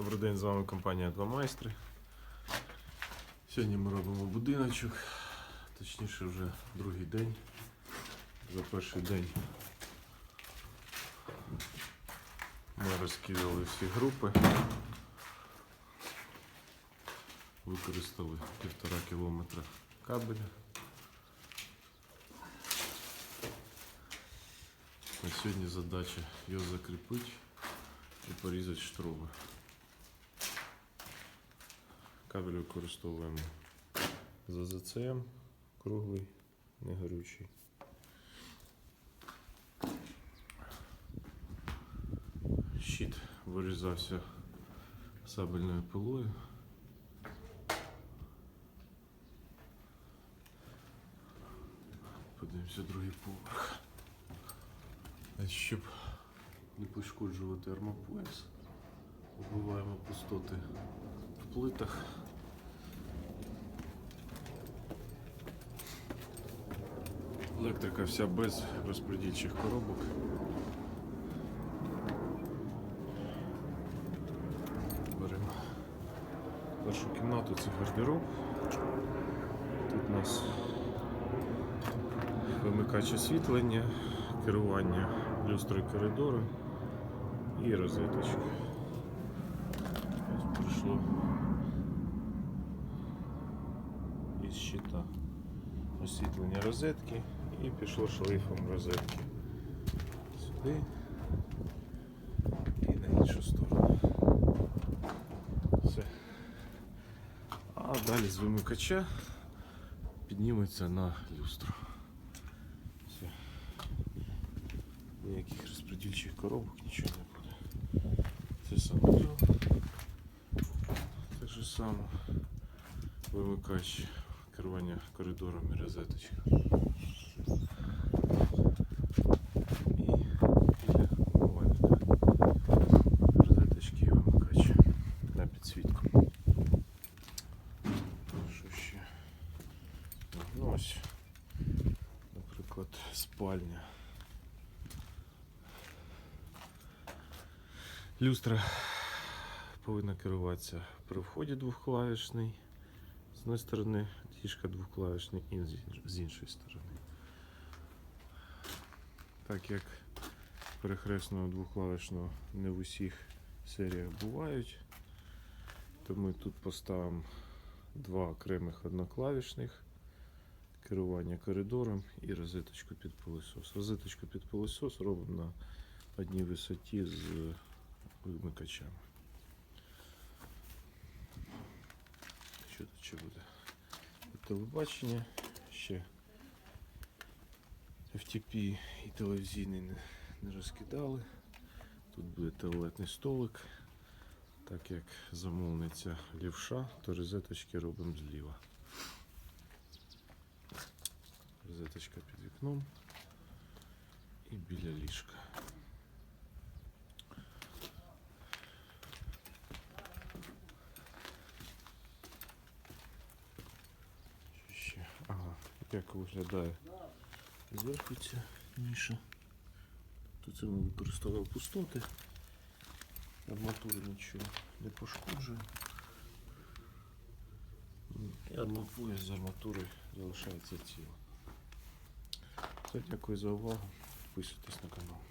Добрий день, з вами компанія Два майстри. Сьогодні ми робимо будиночок, точніше вже другий день. За перший день ми розкидали всі групи. Використали півтора кілометра кабеля. На сьогодні задача його закріпити і порізати штроби. Кабель використовуємо з АЗЦМ круглий, не горючий. Щит вирізався сабельною пилою. Подивимося другий поверх. Щоб не пошкоджувати армопояс, вбиваємо пустоти плитах. Електрика вся без розподільчих коробок. Беремо першу кімнату, це гардероб. Тут у нас вимикач освітлення, керування люстрою коридору і розеточка. Ось прийшло із щита освітлення розетки і пішло шлейфом розетки сюди і на іншу сторону. Все. А далі з вимикача підніметься на люстру. Все. Ніяких розподільчих коробок, нічого не буде. Це санузел. Так же само вимикач керування коридором і розеточка. Ну. Люстра повинна керуватися при вході двохклавішний. З одної сторони діжка двохклавішний і з іншої сторони. Так як перехресного двохклавішного не в усіх серіях бувають, то ми тут поставимо два окремих одноклавішних керування коридором і розеточку під пилосос. Розеточку під пилосос робимо на одній висоті з вимикачами. Що тут ще буде? Телебачення, ще FTP і телевізійний не, не розкидали. Тут буде туалетний столик. Так як замовниця лівша, то розеточки робимо зліва. Розеточка під вікном і біля ліжка. Що ще? Ага, як виглядає зверху ця ніша. Тут це ми використовували пустоти. Арматури нічого не пошкоджує. І армопояс з арматури залишається ціло. Все, дякую за увагу. Підписуйтесь на канал.